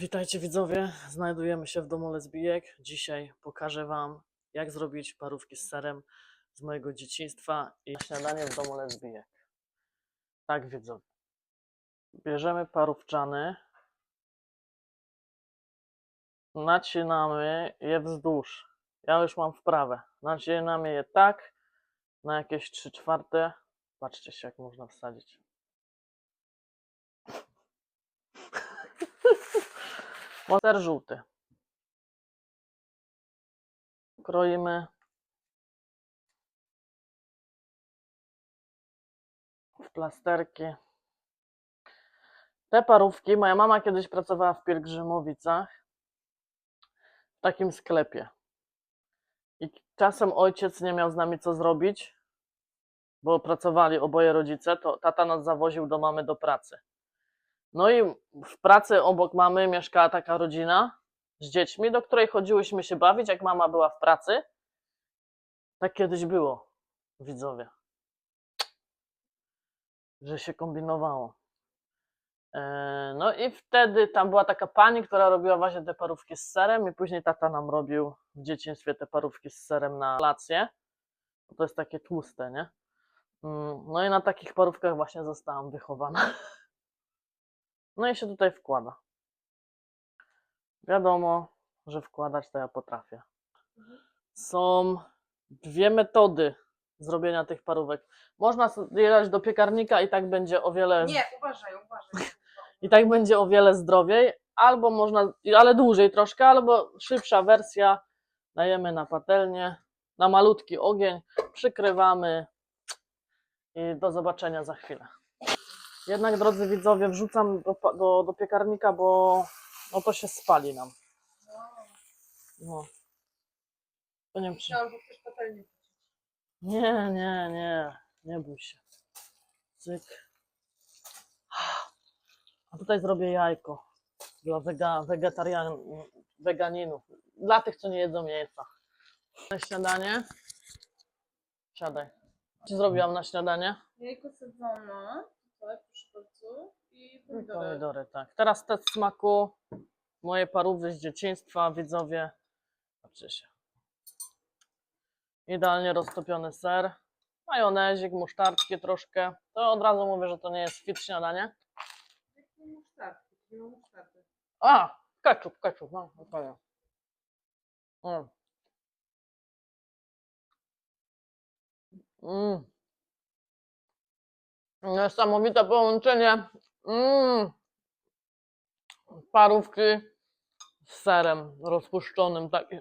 Witajcie widzowie, znajdujemy się w domu lesbijek. Dzisiaj pokażę Wam, jak zrobić parówki z serem z mojego dzieciństwa i śniadanie w domu lesbijek. Tak widzowie. Bierzemy parówczany, nacinamy je wzdłuż. Ja już mam wprawę. Nacinamy je tak, na jakieś 3 czwarte. Patrzcie się, jak można wsadzić. Ser żółty. Kroimy w plasterki. Te parówki, moja mama kiedyś pracowała w Pielgrzymowicach w takim sklepie. I czasem ojciec nie miał z nami co zrobić, bo pracowali oboje rodzice, to tata nas zawoził do mamy do pracy. No i w pracy obok mamy mieszkała taka rodzina z dziećmi, do której chodziłyśmy się bawić, jak mama była w pracy. Tak kiedyś było, widzowie. Że się kombinowało. E, No i wtedy tam była taka pani, która robiła właśnie te parówki z serem i później tata nam robił w dzieciństwie te parówki z serem na kolację. To jest takie tłuste, nie? Mm, No i na takich parówkach właśnie zostałam wychowana. No i się tutaj wkłada. Wiadomo, że wkładać to ja potrafię. Są dwie metody zrobienia tych parówek. Można je dać do piekarnika i tak będzie o wiele Nie, uważaj, uważaj. i tak będzie o wiele zdrowiej, albo można, ale dłużej troszkę, albo szybsza wersja. Dajemy na patelnię, na malutki ogień, przykrywamy i do zobaczenia za chwilę. Jednak, drodzy widzowie, wrzucam do, do, do piekarnika, bo no to się spali nam. No. To nie wiem, czy... Nie, nie, nie, nie bój się. Cyk. A tutaj zrobię jajko dla wega, wegetarian, weganinów. Dla tych, co nie jedzą mięsa. Na śniadanie. Siadaj. Co zrobiłam na śniadanie? Jajko sadzone, i pomidory. Tak. Teraz test smaku. Moje parówy z dzieciństwa, widzowie. Patrzcie się. Idealnie roztopiony ser. Majonezik, musztardki troszkę. To od razu mówię, że to nie jest fit śniadanie. Jakie musztardy? Nie ma musztardy. A, ketchup, ketchup, no, okej. Mm. Mm. Niesamowite połączenie mm. parówki z serem rozpuszczonym, taki